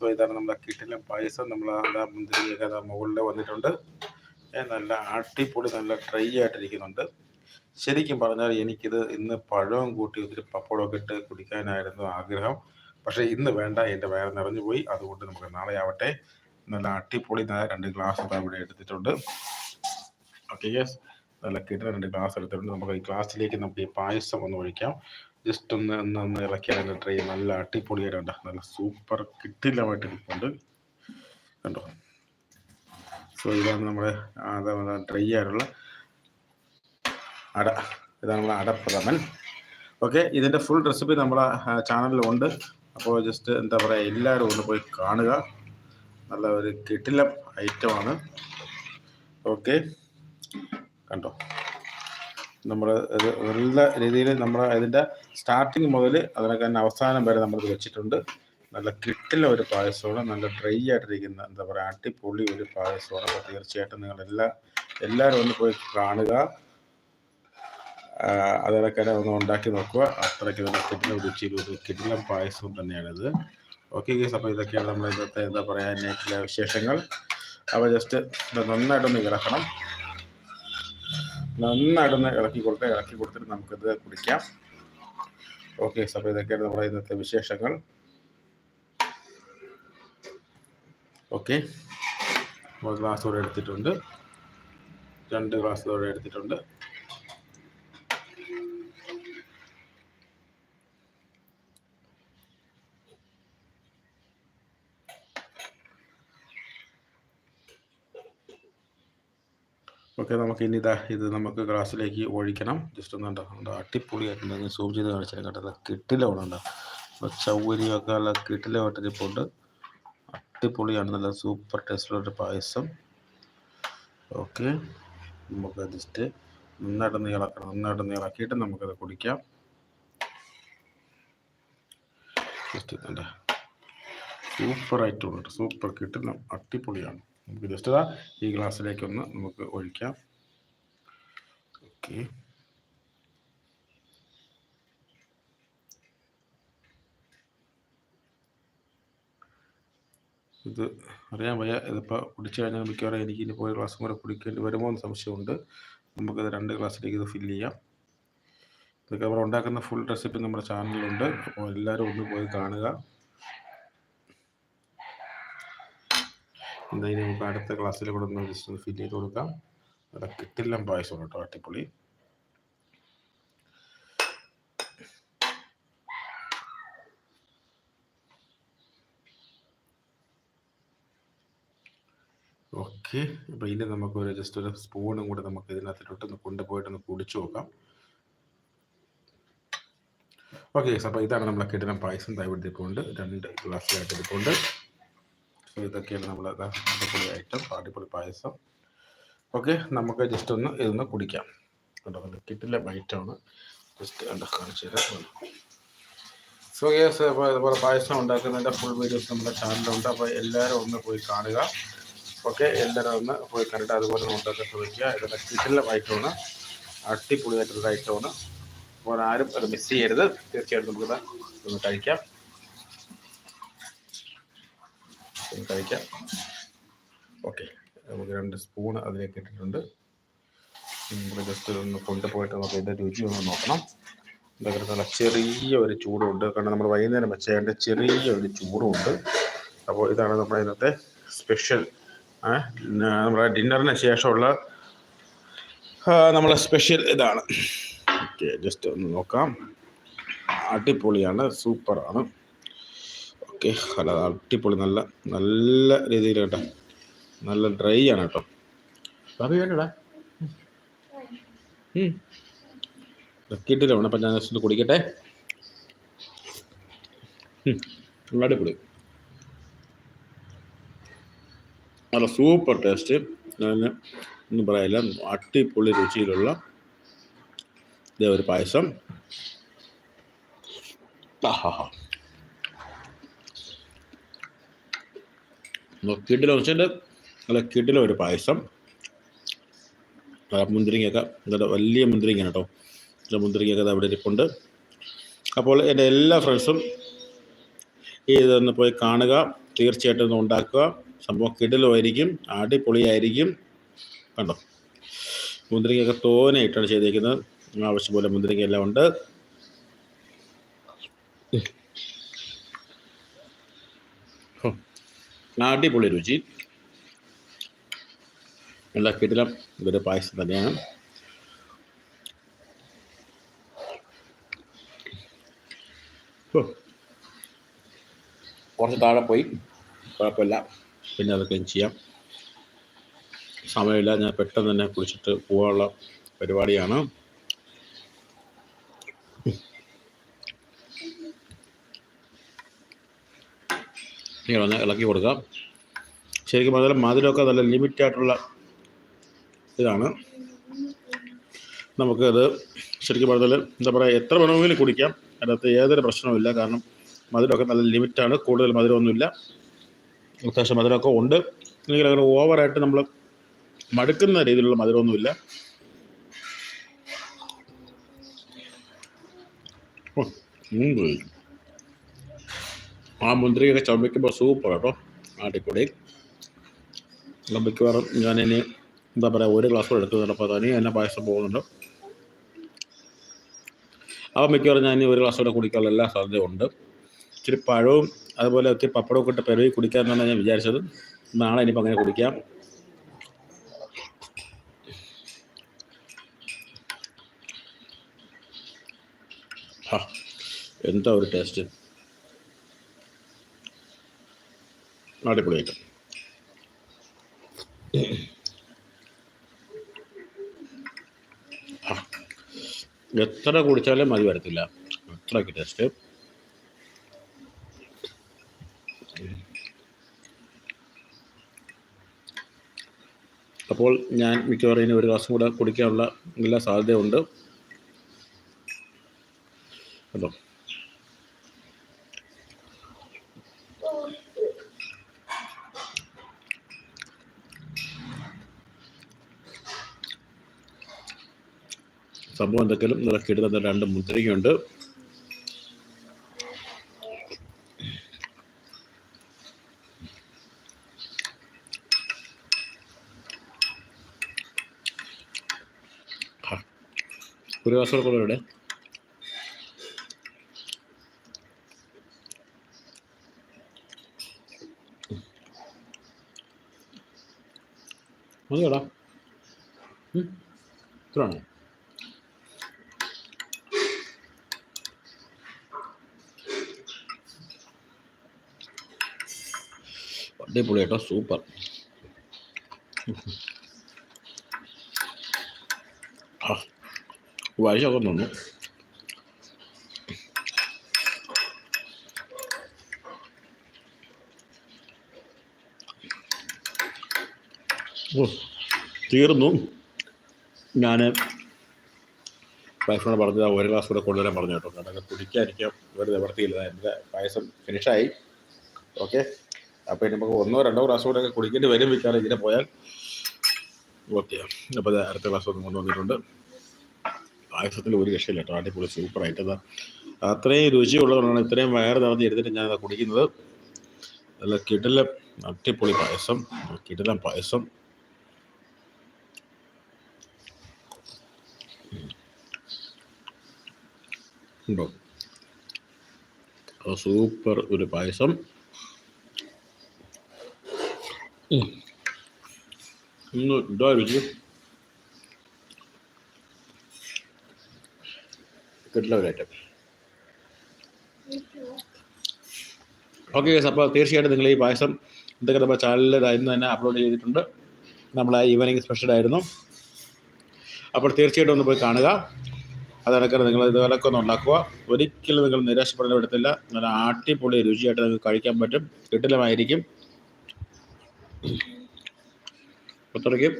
അപ്പോൾ ഇതാണ് നമ്മുടെ കിട്ടിലെ പായസം. നമ്മൾ അതാ മുന്തിരിയൊക്കെ അതാ മുകളിൽ വന്നിട്ടുണ്ട്. നല്ല അടിപൊളി നല്ല ഡ്രൈ ആയിട്ടിരിക്കുന്നുണ്ട്. ശരിക്കും പറഞ്ഞാൽ എനിക്കിത് ഇന്ന് പഴവും കൂട്ടി ഒത്തിരി പപ്പടമൊക്കെ ഇട്ട് കുടിക്കാനായിരുന്നു ആഗ്രഹം. പക്ഷേ ഇന്ന് വേണ്ട എന്റെ വയറ് നിറഞ്ഞു പോയി. അതുകൊണ്ട് നമുക്ക് നാളെ ആവട്ടെ. നല്ല അടിപൊളി രണ്ട് ഗ്ലാസ് ഇവിടെ എടുത്തിട്ടുണ്ട്. ഓക്കെ യെസ് കിട്ടുന്ന രണ്ട് ഗ്ലാസ് എടുത്തിട്ടുണ്ട്. നമുക്ക് ഈ ഗ്ലാസ്സിലേക്ക് നമുക്ക് ഈ പായസം ഒന്ന് ഒഴിക്കാം. ജസ്റ്റ് ഒന്ന് ഒന്ന് ഒന്ന് ഇളക്കി അതിന്റെ ട്രൈ നല്ല അടിപൊളിയായിട്ടുണ്ട് നല്ല സൂപ്പർ കിട്ടില്ലമായിട്ട് ഇരിപ്പുണ്ട്. കണ്ടോ? സോ ഇതാണ് നമ്മുടെ ഡ്രൈ ആയിട്ടുള്ള അട. ഇതാണ് നമ്മുടെ അടപ്രഥമൻ. ഓക്കെ ഇതിന്റെ ഫുൾ റെസിപ്പി നമ്മുടെ ചാനലിലുണ്ട് അപ്പോൾ ജസ്റ്റ് എന്താ പറയുക എല്ലാവരും ഒന്ന് പോയി കാണുക. നല്ല ഒരു കിട്ടില്ല ഐറ്റമാണ് ഓക്കെ കണ്ടോ? നമ്മൾ നല്ല രീതിയിൽ നമ്മൾ അതിന്റെ സ്റ്റാർട്ടിങ് മുതൽ അതിനൊക്കെ തന്നെ അവസാനം വരെ നമ്മളിത് വെച്ചിട്ടുണ്ട്. നല്ല കിട്ടില്ല ഒരു പായസമാണ്. നല്ല ഡ്രൈ ആയിട്ടിരിക്കുന്ന എന്താ പറയുക അടിപൊളി ഒരു പായസമാണ്. അപ്പോൾ തീർച്ചയായിട്ടും നിങ്ങൾ എല്ലാ എല്ലാവരും ഒന്ന് പോയി കാണുക. അതൊക്കെ ഒന്ന് ഉണ്ടാക്കി നോക്കുക. അത്രയ്ക്ക് നല്ല കിട്ടില്ല രുചിയിൽ ഒരു കിട്ടില്ല പായസവും തന്നെയാണിത്. ഓക്കെ ഗേസ് അപ്പോൾ ഇതൊക്കെയാണ് നമ്മൾ ഇന്നത്തെ എന്താ പറയുക നെറ്റിലെ വിശേഷങ്ങൾ. അപ്പോൾ ജസ്റ്റ് നന്നായിട്ടൊന്ന് ഇളക്കണം നന്നായിട്ടൊന്ന് ഇളക്കി കൊടുത്ത് ഇളക്കി കൊടുത്തിട്ട് നമുക്കിത് കുടിക്കാം. ഓക്കെ അപ്പോൾ ഇതൊക്കെയാണ് നമ്മുടെ ഇന്നത്തെ വിശേഷങ്ങൾ. ഓക്കെ ഒരു ഗ്ലാസ് കൂടെ എടുത്തിട്ടുണ്ട്. രണ്ട് ഗ്ലാസ് കൂടെ എടുത്തിട്ടുണ്ട്. ഓക്കെ നമുക്ക് ഇനി ഇതാ ഇത് നമുക്ക് ഗ്ലാസ്സിലേക്ക് ഒഴിക്കണം. ജസ്റ്റ് ഒന്ന് കണ്ടോ? കണ്ടോ? അടിപൊളിയായിട്ടുണ്ട് സൂം ചെയ്ത് കാണിച്ചാൽ കേട്ടത് കിട്ടില്ല ഉണ്ടോ? ചൗവരിയൊക്കെ നല്ല കിട്ടിലുമായിട്ടിരിപ്പുണ്ട് അടിപൊളിയാണ്. നല്ല സൂപ്പർ ടേസ്റ്റിലൊരു പായസം. ഓക്കെ. നമുക്ക് ജസ്റ്റ് നന്നായിട്ട് നീളക്കണം നന്നായിട്ട് നീളാക്കിയിട്ട് നമുക്കത് കുടിക്കാം. ജസ്റ്റ് ആയിട്ടുണ്ട് സൂപ്പർ കിട്ടുന്ന അടിപൊളിയാണ്. നമുക്ക് ജസ്റ്റ് ഈ ഈ ഗ്ലാസ്സിലേക്കൊന്ന് നമുക്ക് ഒഴിക്കാം. ഓക്കെ ഇത് അറിയാൻ വയ്യ ഇതിപ്പോൾ കുടിച്ചു കഴിഞ്ഞാൽ മിക്കവാറും എനിക്ക് ഇനി പോയ ഗ്ലാസ് കൂടെ കുടിക്കേണ്ടി വരുമോ എന്ന് സംശയമുണ്ട്. നമുക്കത് രണ്ട് ഗ്ലാസ്സിലേക്ക് ഇത് ഫില്ല് ചെയ്യാം. ഇതൊക്കെ നമ്മൾ ഉണ്ടാക്കുന്ന ഫുൾ റെസിപ്പി നമ്മുടെ ചാനലിലുണ്ട് അപ്പോൾ എല്ലാവരും ഒന്ന് പോയി കാണുക. എന്തായാലും നമുക്ക് അടുത്ത ക്ലാസ്സിൽ കൂടെ ഒന്ന് ജസ്റ്റ് ഒന്ന് ഫില്ല് ചെയ്ത് കൊടുക്കാം. അവിടെ കിട്ടില്ല പായസം കേട്ടോ അട്ടിപ്പൊളി ഓക്കെ അപ്പോൾ ഇനി നമുക്കൊരു ജസ്റ്റ് ഒരു സ്പൂണും കൂടെ നമുക്ക് ഇതിനകത്തിലോട്ട് ഒന്ന് കൊണ്ടുപോയിട്ട് ഒന്ന് കുടിച്ചു നോക്കാം. ഓക്കെ അപ്പോൾ ഇതാണ് നമ്മളെ കിട്ടുന്ന പായസം ദയവെടുത്തിട്ടുണ്ട് രണ്ട് ഗ്ലാസ്സിലായിട്ട് എടുത്തിട്ടുണ്ട് സോ ഇതൊക്കെയാണ് നമ്മൾ അടിപൊളി ഐറ്റം അടിപൊളി പായസം. ഓക്കെ നമുക്ക് ജസ്റ്റ് ഒന്ന് ഇതൊന്ന് കുടിക്കാം. നല്ല കിട്ടില്ല ഐറ്റമാണ് ജസ്റ്റ് കണ്ട കാണിച്ചു തരാം. സോ യെസ് അപ്പോൾ ഇതുപോലെ പായസം ഉണ്ടാക്കുന്നതിന്റെ ഫുൾ വീഡിയോസ് നമ്മുടെ ചാനലുണ്ട് അപ്പോൾ എല്ലാവരും ഒന്ന് പോയി കാണുക. ഓക്കെ എല്ലാവരും ഒന്ന് പോയി കണ്ടിട്ട് അതുപോലെ ഉണ്ടാക്കാൻ ശ്രമിക്കുക ഇതൊക്കെ കിട്ടില്ല ഐറ്റമാണ് അടിപൊളിയായിട്ടുള്ള ഐറ്റമാണ് അപ്പോൾ ആരും അത് മിസ് ചെയ്യരുത്. തീർച്ചയായിട്ടും നമുക്കിത് ഒന്ന് കഴിക്കാം ഒന്ന് കഴിക്കാം. ഓക്കെ. നമുക്ക് രണ്ട് സ്പൂൺ അതിലേക്ക് ഇട്ടിട്ടുണ്ട്. നമുക്ക് ജസ്റ്റ് ഒന്ന് കൊണ്ടുപോയിട്ട് നമുക്ക് ഇതിന്റെ രുചി ഒന്ന് നോക്കണം. എന്തൊക്കെ നല്ല ചെറിയ ഒരു ചൂടുണ്ട്. കാരണം നമ്മൾ വൈകുന്നേരം വെച്ചതിന്റെ ചെറിയ ഒരു ചൂടുണ്ട്. അപ്പോൾ ഇതാണ് നമ്മുടെ ഇന്നത്തെ സ്പെഷ്യൽ നമ്മുടെ ഡിന്നറിന് ശേഷമുള്ള നമ്മളെ സ്പെഷ്യൽ ഇതാണ്. ഓക്കെ ജസ്റ്റ് ഒന്ന് നോക്കാം. അടിപൊളിയാണ്. സൂപ്പറാണ്. ഓക്കെ അല്ല അടിപൊളി നല്ല നല്ല രീതിയിൽ കേട്ടോ നല്ല ഡ്രൈ ആണ് കേട്ടോ. ബാബി വേണ്ടടാ കിട്ടില്ല അപ്പം ഞാൻ ജസ്റ്റ് കുടിക്കട്ടെ. അടിപൊളി. നല്ല സൂപ്പർ ടേസ്റ്റ് ഞാൻ ഒന്നും പറയില്ല അടിപൊളി രുചിയിലുള്ള ഇതേ ഒരു പായസം. ആഹാ. കിട്ടില വെച്ചാൽ നല്ല കിട്ടില ഒരു പായസം. മുന്തിരിങ്ങയൊക്കെ നല്ല വലിയ മുന്തിരിങ്ങ കേട്ടോ. മുന്തിരിങ്ങയൊക്കെ അവിടെ ഇരിപ്പുണ്ട്. അപ്പോൾ എന്റെ എല്ലാ ഫ്രണ്ട്സും ഇതൊന്ന് പോയി കാണുക. തീർച്ചയായിട്ടും ഒന്ന് ഉണ്ടാക്കുക. സംഭവം കിടലുമായിരിക്കും അടിപൊളിയായിരിക്കും. കണ്ടോ? മുന്തിരിങ്ങയൊക്കെ തോനെ ഇട്ടാണ് ചെയ്തേക്കുന്നത്. ആവശ്യം പോലെ മുന്തിരിങ്ങ എല്ലാം ഉണ്ട്. അടിപൊളി രുചി. കിടിലം ഇതൊരു പായസം തന്നെയാണ്. കുറച്ച് താഴെ പോയി. കുഴപ്പമില്ല. പിന്നെ അതൊക്കെ ചെയ്യാം. സമയമില്ല. ഞാൻ പെട്ടെന്ന് തന്നെ കുളിച്ചിട്ട് പോകാനുള്ള പരിപാടിയാണ്. ഇങ്ങനെ ഇളക്കി കൊടുക്കാം. ശരിക്കും പറഞ്ഞാൽ മധുരമൊക്കെ നല്ല ലിമിറ്റായിട്ടുള്ള ഇതാണ്. നമുക്കത് ശരിക്കും പറഞ്ഞാൽ എന്താ പറയുക എത്ര വേണമെങ്കിലും കുടിക്കാം. അതിനകത്ത് യാതൊരു പ്രശ്നവുമില്ല കാരണം മധുരമൊക്കെ നല്ല ലിമിറ്റാണ് കൂടുതൽ മധുരമൊന്നുമില്ല. അത്യാവശ്യം മധുരമൊക്കെ ഉണ്ട്. അല്ലെങ്കിൽ അങ്ങനെ ഓവറായിട്ട് നമ്മൾ മടുക്കുന്ന രീതിയിലുള്ള മധുരമൊന്നുമില്ല. ഓ. ആ മുന്തിരിയൊക്കെ ചുമയ്ക്കുമ്പോൾ സൂപ്പർ കേട്ടോ ആട്ടിക്കൂടി അപ്പം മിക്കവാറും ഞാനിനി എന്താ പറയുക ഒരു ഗ്ലാസ് കൂടെ എടുക്കുന്നുണ്ട്. അപ്പോൾ തനി എന്നെ പായസം പോകുന്നുണ്ട്. അപ്പം മിക്കവാറും ഞാൻ ഇനി ഒരു ഗ്ലാസ് കൂടെ കുടിക്കാനുള്ള എല്ലാ സാധ്യതയും ഉണ്ട്. ഇച്ചിരി പഴവും അതുപോലെ ഒത്തിരി പപ്പടവും ഇട്ട് പെരുവി കുടിക്കാമെന്നാണ് ഞാൻ വിചാരിച്ചത്. നാളെ ഇനിയിപ്പോൾ അങ്ങനെ കുടിക്കാം. എന്താ ഒരു ടേസ്റ്റ് അടിപൊളിയായിട്ട്. എത്ര കുടിച്ചാലും മതി വരത്തില്ല. അത്രയ്ക്ക് ടേസ്റ്റ് അപ്പോൾ ഞാൻ മിക്കവാറും ഒരു ഗ്ലാസും കൂടെ കുടിക്കാനുള്ള എല്ലാ സാധ്യതയുണ്ട്. കേട്ടോ. സംഭവം എന്തെങ്കിലും നിലക്കിട്ട് തന്ന രണ്ട് മുദ്രയുണ്ട് ഒരു കാസർഗോഡ് കൂടെ ഇവിടെ. മതിയോടാ? ഇത്രയാണോ? അടിപൊളി കേട്ടോ സൂപ്പർ വയസ്സൊക്കെ നിന്നു തീർന്നു. ഞാൻ വൈഫിനോട് പറഞ്ഞത് ഒരു ഗ്ലാസ് കൂടെ കൊണ്ടുവരാൻ പറഞ്ഞു കേട്ടോ. അതൊക്കെ കുടിക്കാതിരിക്കാം ഒരു നിവർത്തിയില്ല എന്റെ പായസം ഫിനിഷായി ഓക്കെ അപ്പോൾ ഇനി നമുക്ക് ഒന്നോ രണ്ടോ ക്ലാസ് കൂടെ ഒക്കെ കുടിക്കേണ്ടി വരും വിൽക്കാതെ ഇങ്ങനെ പോയാൽ. ഓക്കെ അപ്പോൾ അടുത്ത ക്ലാസ് ഒന്നും കൊണ്ടുവന്നിട്ടുണ്ട്. പായസത്തിൽ ഒരു രക്ഷയില്ല കേട്ടോ. അടിപൊളി സൂപ്പറായിട്ട് അതാ. അത്രയും രുചിയുള്ളതുകൊണ്ടാണ് ഇത്രയും വയറ് നിറഞ്ഞ് എടുത്തിട്ട് ഞാനത് കുടിക്കുന്നത്. നല്ല കിടിലം അട്ടിപ്പൊളി പായസം. കിടിലം പായസം. ഉണ്ടോ? സൂപ്പർ ഒരു പായസം. ഇന്ന് ഇതാ രുചി കിട്ടില്ല ഒരു ഐറ്റം ഓക്കെ അപ്പോൾ തീർച്ചയായിട്ടും നിങ്ങൾ ഈ പായസം ഇതൊക്കെ നമ്മുടെ ചാനലിൽ ഇന്ന് തന്നെ അപ്ലോഡ് ചെയ്തിട്ടുണ്ട്. നമ്മളെ ഈവനിങ് സ്പെഷ്യൽ ആയിരുന്നു. അപ്പോൾ തീർച്ചയായിട്ടും ഒന്ന് പോയി കാണുക. അതടക്കം നിങ്ങൾ ഇതുപോലൊക്കെ ഒന്ന് ഉണ്ടാക്കുക. ഒരിക്കലും നിങ്ങൾ നിരാശപ്പെടേണ്ട വിടത്തില്ല നല്ല ആട്ടിപ്പൊളി രുചിയായിട്ട് നിങ്ങൾക്ക് കഴിക്കാൻ പറ്റും. കിട്ടിലമായിരിക്കും അത്രയ്ക്കും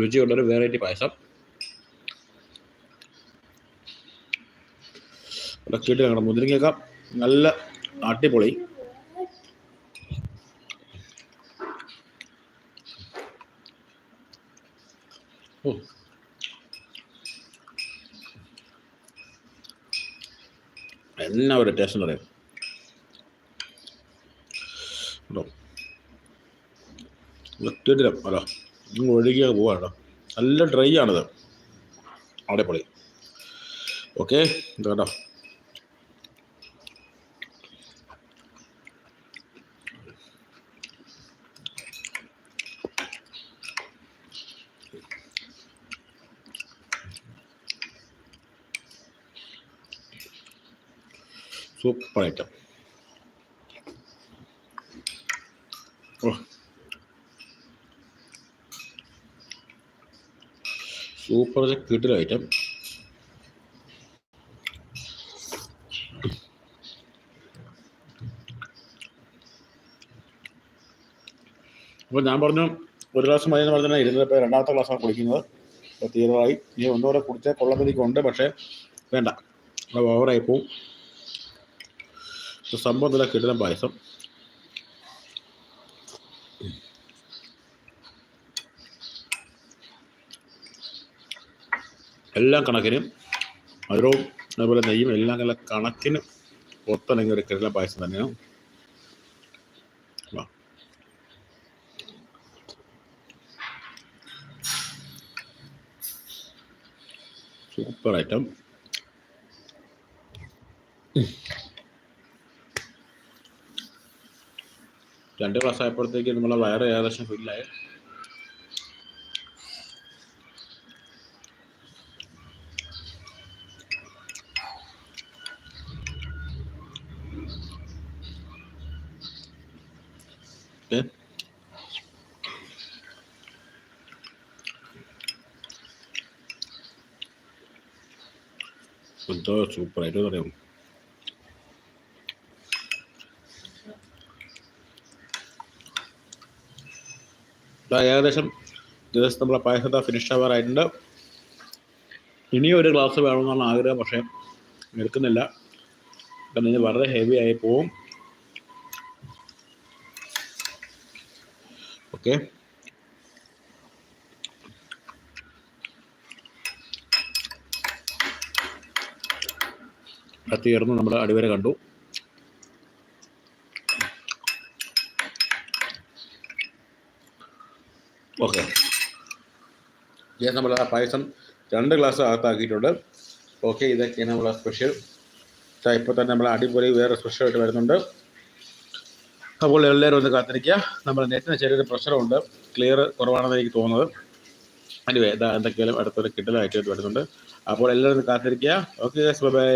രുചിയുള്ളൊരു വെറൈറ്റി പായസം. കിട്ടി ഞങ്ങളുടെ മുതിരിങ്ങയൊക്കെ നല്ല അടിപൊളി. ഓ. എന്നാ ഒരു ടേസ്റ്റ് പറയും കേട്ടോ ഒറ്റ അല്ല നിങ്ങൾ ഒഴുകിയ പോവാണ് നല്ല ഡ്രൈ ആണത്. അവിടെ പൊളി ഓക്കെ കേട്ടോ സൂപ്പർ ഐറ്റം ഓ സൂപ്പർ കിട്ടില്ല ഐറ്റം അപ്പോൾ ഞാൻ പറഞ്ഞു ഒരു ഗ്ലാസ് മതി എന്ന് പറഞ്ഞാൽ ഇരുന്നപ്പോൾ രണ്ടാമത്തെ ഗ്ലാസ്സാണ് കുടിക്കുന്നത്. അപ്പോൾ തീരമായി നീ ഒന്നുകൂടെ കുടിച്ച കൊള്ളത്തിലേക്കുണ്ട് പക്ഷേ വേണ്ട. അത് ഓവറായി പോവും. സംഭവം നല്ല കിട്ടുന്ന പായസം. എല്ലാം കണക്കിനും മധുരവും അതുപോലെ നെയ്യും എല്ലാം നല്ല കണക്കിന് ഒത്തല്ലെങ്കിൽ ഒരു കിടല പായസം തന്നെയാണ്. സൂപ്പർ ഐറ്റം രണ്ട് ക്ലാസ് ആയപ്പോഴത്തേക്ക് നമ്മളെ വയറ് ഏകദേശം ഫില്ലായി ഓക്കെ Con todo പറയാം ദാ ഏകദേശം ദിവസം നമ്മളെ പായസത്തെ ഫിനിഷ് ആവാറായിട്ടുണ്ട് ഇനിയും ഒരു ഗ്ലാസ് വേണമെന്നാണ് ആഗ്രഹം പക്ഷേ എടുക്കുന്നില്ല കാരണം ഇത് വളരെ ഹെവി ആയി പോവും ഓക്കെ കത്തിയേർന്ന് നമ്മൾ അടിവരെ കണ്ടു. ഓക്കെ. നമ്മൾ ആ പായസം രണ്ട് ഗ്ലാസ് അകത്താക്കിയിട്ടുണ്ട്. ഓക്കെ ഇതൊക്കെയാണ് നമ്മൾ സ്പെഷ്യൽ ഇപ്പോൾ തന്നെ നമ്മൾ അടിപൊളി വേറെ സ്പെഷ്യലായിട്ട് വരുന്നുണ്ട്. അപ്പോൾ എല്ലാവരും ഒന്ന് കാത്തിരിക്കുക. നമ്മുടെ നെറ്റിന് ചെറിയൊരു പ്രഷറുണ്ട് ക്ലിയർ കുറവാണെന്ന് എനിക്ക് തോന്നുന്നത്. അതിന് എന്തൊക്കെയാലും അടുത്തൊരു കിട്ടലായിട്ട് വരുന്നുണ്ട്. അപ്പോൾ എല്ലാവരും ഒന്ന് കാത്തിരിക്കുക. Okay bye